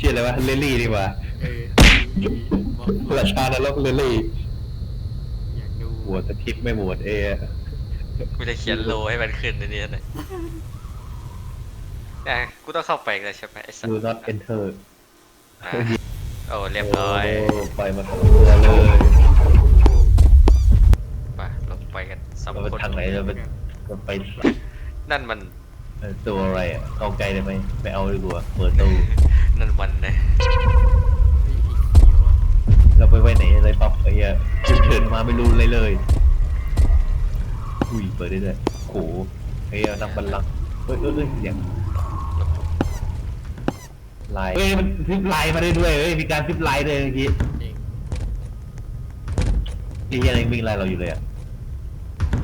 ชื่ออะไรวะเลลี่ดีกว่าเออบอกราชานรกเลลี่อยากดูบวชสทิปไม่บวชเอกูจะเขียนโลให้มันขึ้นในนี้หน่อยอะกูต้องเข้าไปแล้วใช่ไหมไอ้สัสดู not enter อะโอ้เรียบร้อยโไปมาทั้งตัวเลยไปลงไปกันสองเราไปคนทางไหนเราไปเราไปนั่นมันเอ่อตัวอะไรอะเอาไกลได้ไหมไม่เอาดีกว่าเปิดตู้ นั่นมันนะมีอีกเขียวอะเราไปไว้ไหนอะไรปั๊บไอ้เหี้ยเดินมาไม่รู้เลยเลยอุ้ยเปิดได้ด้วยโหไอ้เหี้ยนั่งบันลังก์เฮ้ยเอ้ยเอ้ยเสียงลายเฮ้ยมันซิปไลน์มาได้ด้วยเฮ้ยมีการซิปไลน์ด้วยเมื่อกี้เองไอ้เหี้ยยังวิ่งไล่เราอยู่เลยอะ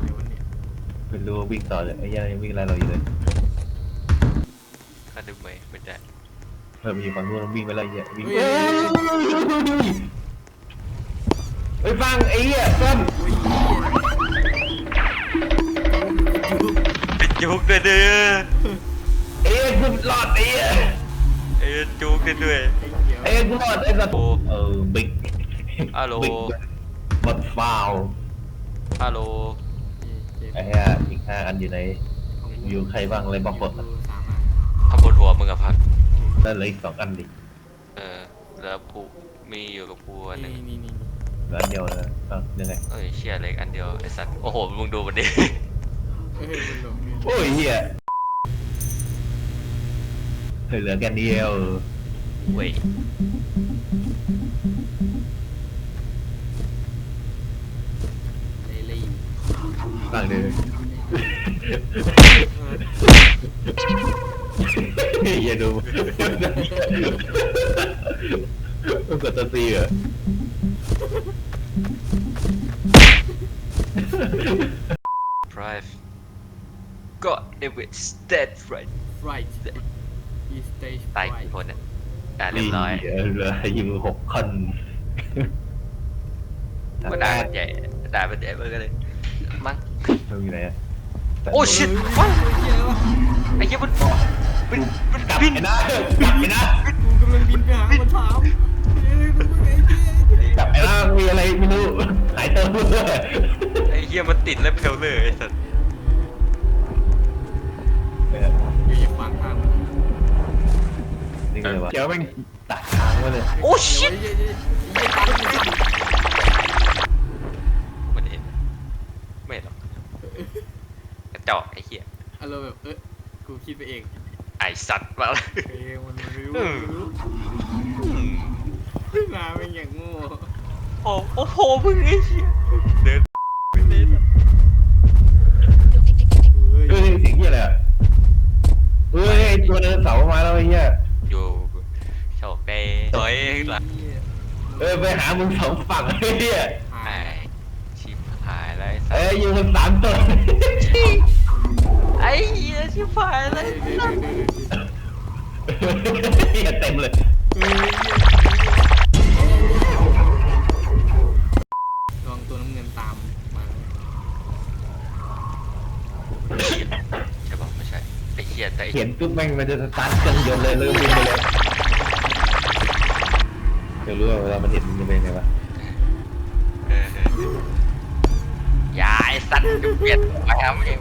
เดี๋ยววันนี้ไม่รู้ว่าวิ่งต่อเลยไอ้เหี้ยยังวิ่งไล่เราอยู่เลยก็ดูไหมไม่ได้ เพิ่มอยู่ฝั่งนู้นมันวิ่งไปแล้วไอ้เหี้ยวิ่งเฮ้ยฟังไอ้เหี้ยต้นเป็นจุกด้วยเด้อไอ้เหี้ยกูรอดไอ้เหี้ยเอ้ยจุกด้วยด้วยไอ้เขียวไอ้เหี้ยกูรอดไอ้สัตว์โอ้เออบิ๊กฮัลโหลบิ๊กบอดฟาวฮัลโหลเจ็บไอ้เหี้ยอีกห้าอันอยู่ไหนอยู่ใครบ้างอะไรบ้างบอกดูสามอันข้างบนหัวมึงอะพัก แล้วเหลืออีกสองอันดิเออแล้วกูมีอยู่กับกูอันหนึงนี่นี่นี่นี่เหลืออันเดียวเลยอะยังไงเอ้ยเชี่ยเล็กอันเดียวไอ้สัตว์โอ้โหมึงดูมันดิเอ้ยมันหลงนี่โอ้ยเหี้ยเฮ้ยเหลือแค่เดียวเว้ยเลลี่ฟังดิอ ย่าดูมันกดตัวซีเหรอไ drive got it with dead right ไรท์อีสเตจตายกี่คนเนี่ยอ่าเรียบร้อยเหลืออยู่หกคนก็ด่ามันใหญ่ด่ามันใหญ่เมื่อกันเลยมั้งมันอยู่ไหนอะ โอ้ชิตเฮ้ยเหี้ยวะไอ้เหี้ยมันมันมันกลับบินไปนะกลับไปนะกูกำลังบินไปหามันถามเอ้ยมึงไอ้เหี้ยกลับไปนะมีอะไรไม่รู้หายตัวเลยไอ้เหี้ยมันติดแล้วเพลเลยไอ้สัสอยู่อย่าขวางทางมันนี่ก็เลยวะเดี๋ยวแม่งตัดทางไว้เลยโอ้ชิต จอกไอ้เหี้ยอารมณ์แบบเออกูคิดไปเองไอ้สัตว์มาแล้วเอ้ยมันไม่รู้อืมไม่รู้อืมนาเป็นอย่างโง่โอ้โอ้โหมึงไอ้เหี้ยเดินไปเดินเฮ้ยเฮ้ยเสียงเหี้ยอะไรอะเฮ้ยไอ้ตัวเดินเสาร์มาแล้วไอ้เหี้ยอยู่โชคดีถอยหลังเออไปหามึงสองฝั่งไอ้เหี้ยหาไอ้ยชิบหายแล้วไอ้สัเอ้สยอยู่กันสามตัวไอ้เหี้ย ชิบหายแล้วเดี๋ยวเดี๋ยวเดี๋ยวเดี๋ยวเหี้ยเต็มเลยเฮ้ยลองตัวน้ำเงินตามมา ใช่ป่ะไม่ใช่ไอ้เหี้ยแต่ไอ้เขียนปุ๊บแม่งมันจะสตาร์ทเครื่องยนต์เลยเริ่มบินไปเลยเดี๋ยวรู้ว่าเวลามันเห็นมันจะเป็นไงวะเออเออเอออย่าไอ้สัตว์จะเปลี่ยนไปหามึงเอง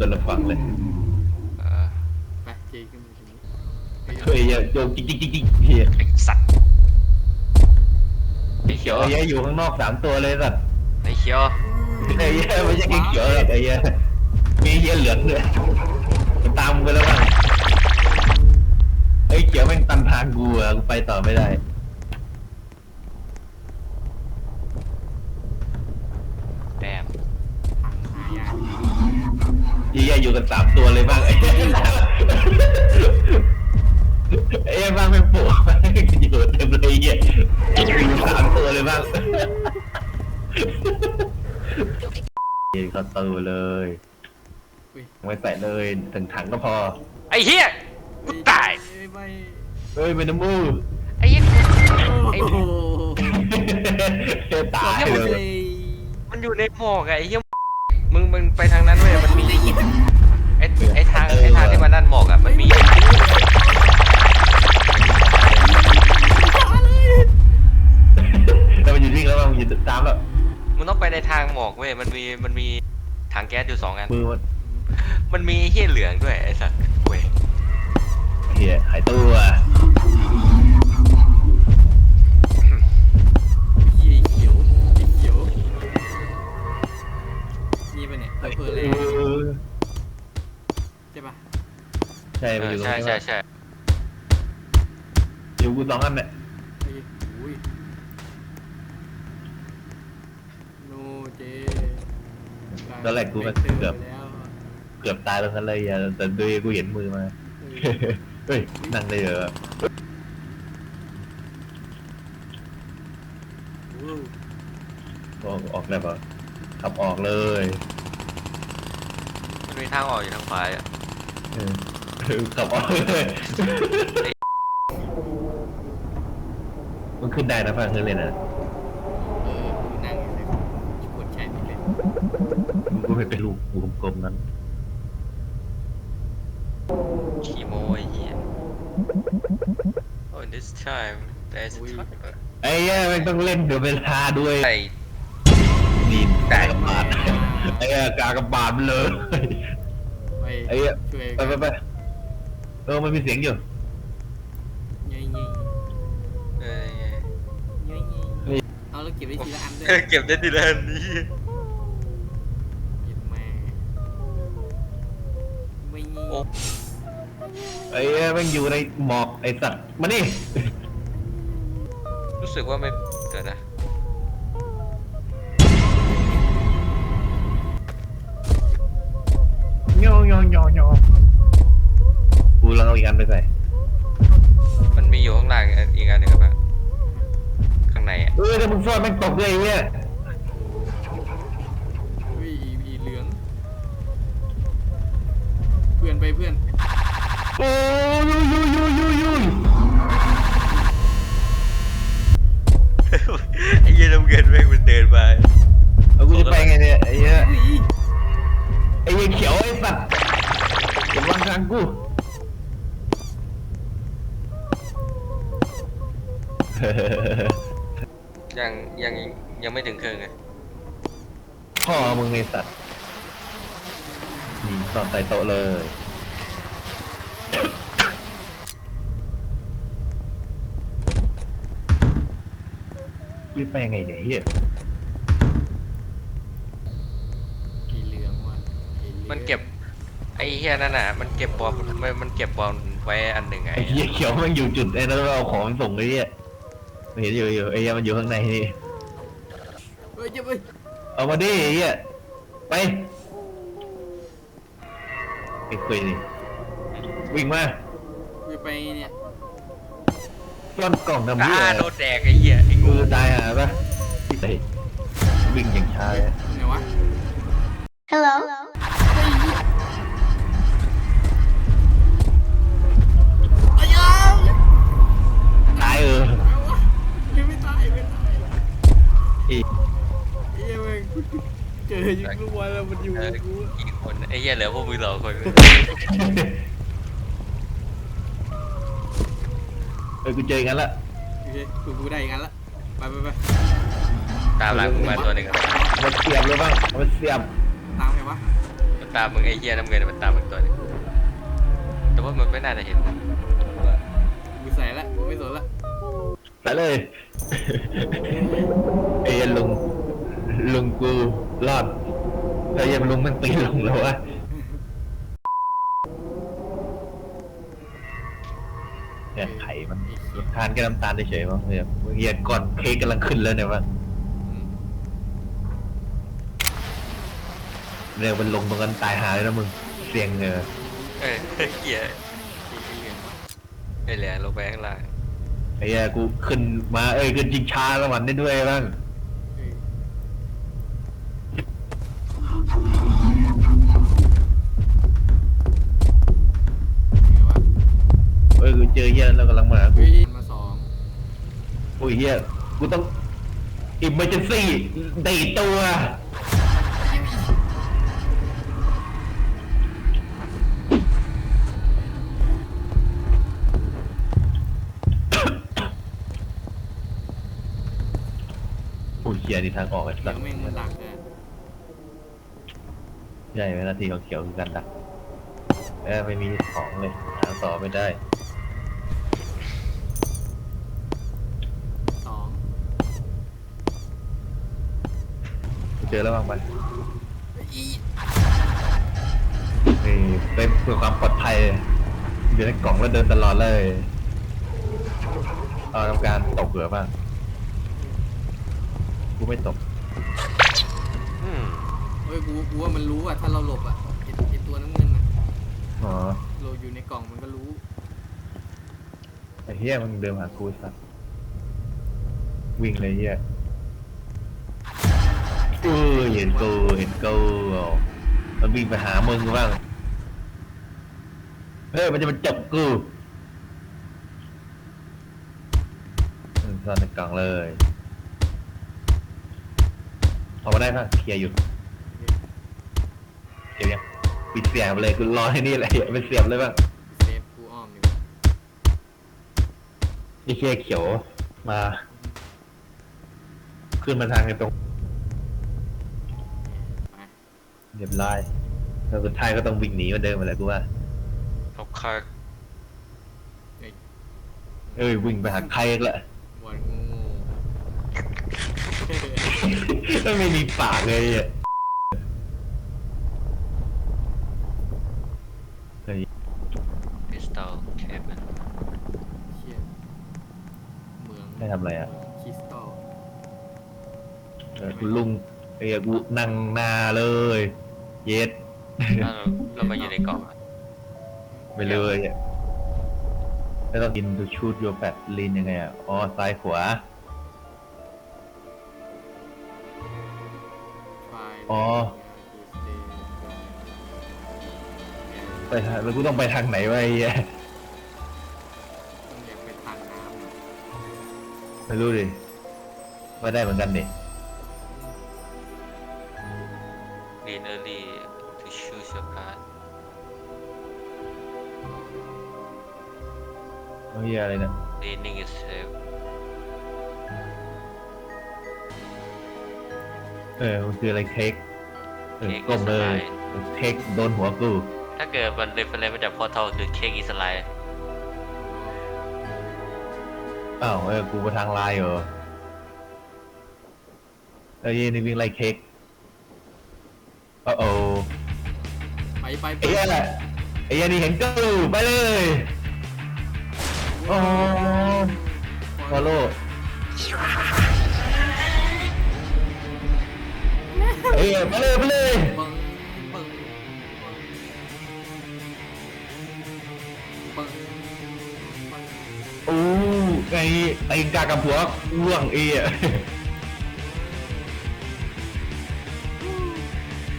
คนละฝั่งเลยเออไปเจขึ้นมาตรงนี้เฮ้ยอย่าโยนจริงจริงจริงจริงเฮียไอ้สัตว์ไอ้เขียวไอ้เหี้ยอยู่ข้างนอกสามตัวเลยสัตว์ไอ้เขียวไอ้เหี้ยไม่ใช่เขียวหรอกไอ้เหี้ยมีเหี้ยเหลืองด้วยมันตามมึงไปแล้วมั้งไอ้เขียวแม่งตันทางกูอะกูไปต่อไม่ได้แดม หายาก เหี้ ยอยู่กันสามตัวเลยบ้างไอ้เหี้ยไอ้เหี้ยบ้างไม่ปวดอยู่เต็มเลยไอ้เหี้ยอยู่สามตัวเลยบ้างเหี้ยเข้าตัวเลยอุ้ยไม่ใส่เลยถึงถังก็พอ ไอ้เหี้ยกูตายเอ้ยไม่เฮ้ยเป็นน้ำมูกไอ้เหี้ยโอ้โหตายหมดเลเลย ย มันอยู่อยู่ในหมอกอะไอ้เหี้ย มึงมึงไปทางนั้นเว้ยมันมีได้ยินไอ้ไอ้ทางไอ้ทางที่มันนั่นหมอกอะมันมีแล้วมันหยุดวิ่งแล้วมันหยุดตามแล้วมึงต้องไปในทางหมอกเว้ยมันมีมันมีถังแก๊สอยู่สองอันมือมันมันมีไอ้เหี้ยเหลืองด้วยไอ้สัสเว้ยเฮียหายตัว ตรงใช่นี้ใช่ใช่อยู่กูสองอันเนี่ยไอ้อุ้ยโนเจตอนแรกกูก็ไปเกือบ แล้วเกือบตายตรงนั้นเลยอะแต่ดูกูเห็นมือมา เออ เฮ้ยนั่งได้เหรอโอ้ออกออกได้ปะขับออกเลยมันมีทางออกอยู่ทางขวาอะเออ ขับออกเลยมันขึ้นได้นะฟังเคยเล่นอะเออกูนั่งอยู่เลยกดแชร์ไม่เป็นมึงก็ไม่เป็นลูกกูกลมๆนั้นขี่โมไอ้เหี้ย Oh this time there's a timer ไอ้เหี้ยไม่ต้องเล่นเดี๋ยวเวลาด้วยไอ้ดีดกากบาดไอ้เหี้ยกากบาดเลยไปไอ้เหี้ยช่วยไปไปไป เออมันมีเสียงอยู่เงี้ยเงี้ยเอ้ยเงี้ยเงี้ยเอาแล้วเก็บได้ทีละอันด้วยเก็บได้ทีละอันนี้หยิบมาไม่เงี้ยโอ้ไอ้เหี้ยแมันอยู่ในหมอกไอ้สัตว์มานี่ รู้สึกว่าไม่เดี๋ยวนะโยโยโยโย กูลองเอาอีกอันไปใส่มันมีอยู่ข้างล่างอีกอันหนึ่งครับอะข้างในอะเออถ้ามึงซ่อนแม่งตกเลยไอ้เหี้ยเฮ้ยอีเหลือง เพื่อนไปเพื่อน โอ้ยยูยูยูยูยูไอ้เหี้ยน้ำเงินแม่งมันเดินมาเอากูจะไปไงเนี่ยไอ้เหี้ยเฮ้ยไอ้เหี้ยเขียวไอ้สัตว์อย่าวางทางกู ยังยังยังไม่ถึงครึ่งไงพ่อมึงไอ้สัตว์นี่ซ่อนใต้โต๊ะเลยกูจะไปยังไงเนี่ยไอ้เหี้ยอีเหลืองว่ะอีหลืองมันเก็บ ไอ้เหี้ยนั่นน่ะ มันเก็บบอลมันมันเก็บบอลไว้อันหนึ่งไงไอ้เหี้ยเขียวมันอยู่จุดไอ้นั้นเราเอาของส่งไอ้เหี้ย เห็นอยู่อยู่ไอ้เหี้ยมันอยู่ข้างในนี่เฮ้ยเจ็บไปเอามาดิไอ้เหี้ยไปไอ้คุยนี่วิ่งมากูไปเนี่ยซ่อนกล่องทำอ่าเหี้ยโดนแดกไอ้เหี้ยไอ้กูงูตายหาปะไอ้วิ่งอย่างช้าเลย ไหนวะ Hello. อยิงลูกบอลแล้วมันอยู่เออกับกูกี่คนไอ้เหี้ยเหลือพวกมึงสองคนเออกูเจอกันละโอเคกูกูได้อย่างนั้นละไปไปไปตามหลังมึงมาตัวหนึ่งครับมันเสียบเลยบ้างมันเสียบตามไงวะมันตามมึงไอ้เหี้ยน้ำเงินมันตามมึงตัวหนึงแต่ว่ามันไม่น่าจะเห็นกูใส่ละกูไม่สนละไปเลย เอ้ยลุงลุงกู รอดแต่ยังลุงมันตีลุงแล้ววะเนี่ยไข่มันทานแค่น้ำตาลเฉยๆมั้งเนี่ยเมื่อกี้ก่อนเค้กกำลังขึ้นแล้วเนี่ยว่าอืมเนี่ยมันลงตรงกันตายหาเลยนะมึงเสียงเออเออเหี้ยไอ้เหลือลงไปข้างล่างไอ้เหี้ยกูขึ้นมาเอ้ยขึ้นจิงชาแล้วมันได้ด้วยบ้าง อ้ยกูเจอเหี้ยแล้วกำลังมากูเฮ้ยมาสองโอ้ยเหี้ยกูต้องอิมเมอร์เจนซี่ตีตัวโอ้ยเฮียนี่ทางออกไอ้เดี๋สัยตวว์แม่งมันดักเลยใช่ไหมหน้าที่ของเขียวคือการดักเออไม่มีของเลยหาต่อไม่ได้ สอง เจอแล้วบ้างไปอีนี่เป็นเพื่อความปลอดภัยอยู่ในกล่องแล้วเดินตลอดเลยเอาทำการตกเหลือบ้างกูไม่ตกอืมเฮ้ยกูกูว่ามันรู้อะถ้าเราหลบอะไอ้ไอ้ตัวน้ำเงินอะอ๋อเราอยู่ในกล่องมันก็รู้ไอ้เฮียมึงเดินหากูไอ้สัตว์วิ่งเลยเฮีย เออเห็นกูเห็นกูอ๋อมันวิ่งไปหามึงบ้างเฮ้ยมันจะมาจับกูอืมซ่อนในกล่องเลยเอามาได้ป่ะเคลียร์อยู่เก็บยังปิดเสียงไปเลยกูรอให้นี่แหละอย่าไปเสียบเลยบ้างเซฟกูอ้อมอยู่ไอ้เคียเขียวมา ขึ้นมาทางไอ้ตรง รียบร้อยแล้วสุดท้ายก็ต้องวิ่งหนีเหมาเดิมมาแหละกูว่านกคักไอ้เอ้ยวิ่งไปหาใครกันละวันงูแล้วไม่มีปากเลยอะเฮ้ยพิสตอลเคเบิลเชี่ยเมืองได้ทำอะไรอะคริสตัล เออคุณลุงไอ้ยกูนั่งหน้าเลย เย็ดถ้าเราเรามาอยู่ในกล่องอะไปเลยอะแล้วต้องกินดูชูดโยแปดลินยังไงอะอ๋อซ้ายขวาไฟอ๋อไปทางแล้วกูต้องไปทางไหนวะไอ้เหี้ยต้องอยากไปทางน้ำอะไม่รู้ดิว่าได้เหมือนกันดิ เอาเหี้ยอะไรเนี่ยลีนิ่งอิสเซลเออมันคืออะไรเค้กเออก้มเลยเค้กโดนหัวกู ถ้าเกิดมันเรฟเฟรนซ์มาจากพอร์ทัลคือเค้กอิสไลด์อ้าวเออกูไปทางไลน์เหรอเอ้ยนี่วิ่งไล่เค้กโอ้โอ้ไปไปไปไอ้เหี้ยไอ้เหี้ยนี่เห็นกูไปเลย โอ้ฟอลโล่เอ้ยไปเลยไปเลยเบิ้งเบิ้งเบิ้งเบิ้งโอ้ไอ้ไอ้กากับหัวล่วงเอ้ย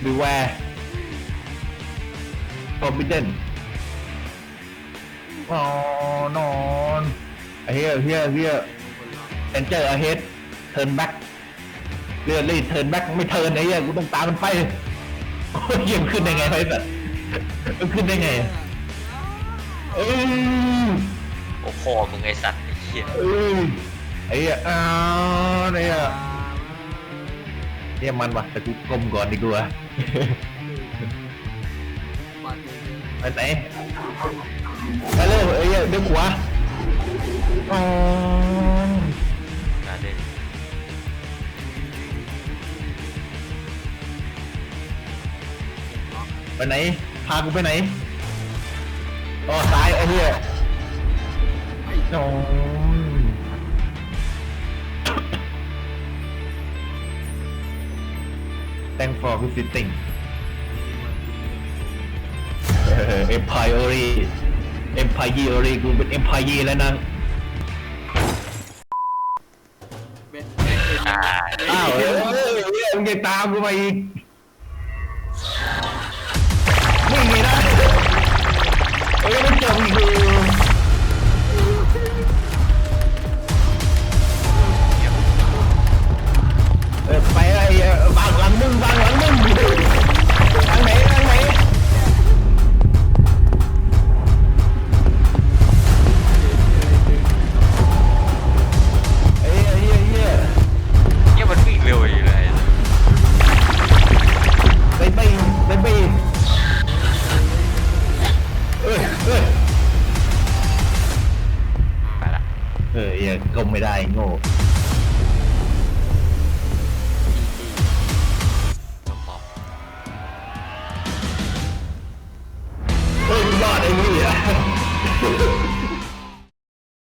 ดูแวร์ forbidden อ๋ อนอนไอ้เหี้ยเหี้ยเหี้ยคนเราเอนเจอร์เฮดเทิร์นแบ็กเลื่อนรีดเทิร์นแบ็กไม่เทิร์นไอ้เหี้ยกูต้องตามมันไปโอ้ยเหี้ยมันขึ้นได้ไงไอ้สัสมันขึ้นได้ไงเอ้ย โอ้โหมึงไอสัตว์ไอ้เหี้ยเอ้ยไอ้เหี้ยอ้าวไอ้เหี้ยเนี่ยมันว่ะแต่กูก้มก่อนดีกว่าปัดเลยไปไหน ไปเลยไอ้เหี้ยเดี๋ยวขวาอ๋อการเด่นไปไหน พากูไปไหนอ๋อซ้ายไอ้เหี้ยไอ้อ๋อ Thank for visiting เอ็มพายโอรี เอ็มพายีเยอรีกูเป็นเอ็มพายีแล้วนะอ่าอ้าวเฮ้มึงจะตามกูไปอีกไม่มีนะเอ้ยไม่จบอยู่เออไปไอ้บางหลังมึงบางหลังมึง